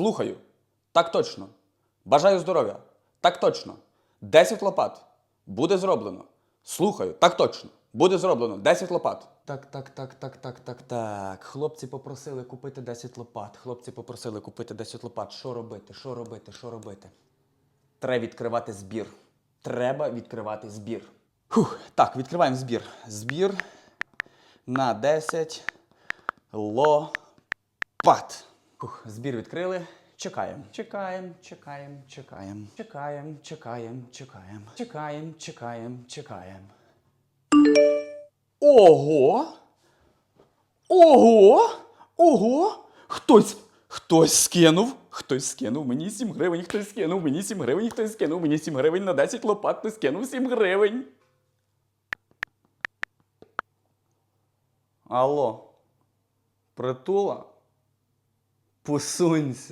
Слухаю. Так точно. Бажаю здоров'я. Так точно. 10 лопат. Буде зроблено. Слухаю. Так точно. Буде зроблено. 10 лопат. Так, так, так, так, так, так, так. Хлопці попросили купити 10 лопат. Хлопці попросили купити 10 лопат. Що робити? Що робити? Що робити? Треба відкривати збір. Треба відкривати збір. Фух, так, відкриваємо збір. Збір на 10 лопат. Фух, збір відкрили. Чекаємо. Чекаємо, чекаємо, чекаємо. Чекаємо, чекаємо, чекаємо. Чекаємо, чекаємо, чекаємо. Ого! Ого! Ого! Хтось, хтось скинув. Хтось скинув мені 7 гривень, хтось скинув мені 7 гривень, хтось скинув мені 7 гривень на 10 лопат, хтось скинув 7 гривень. Алло. Притула? Посунься.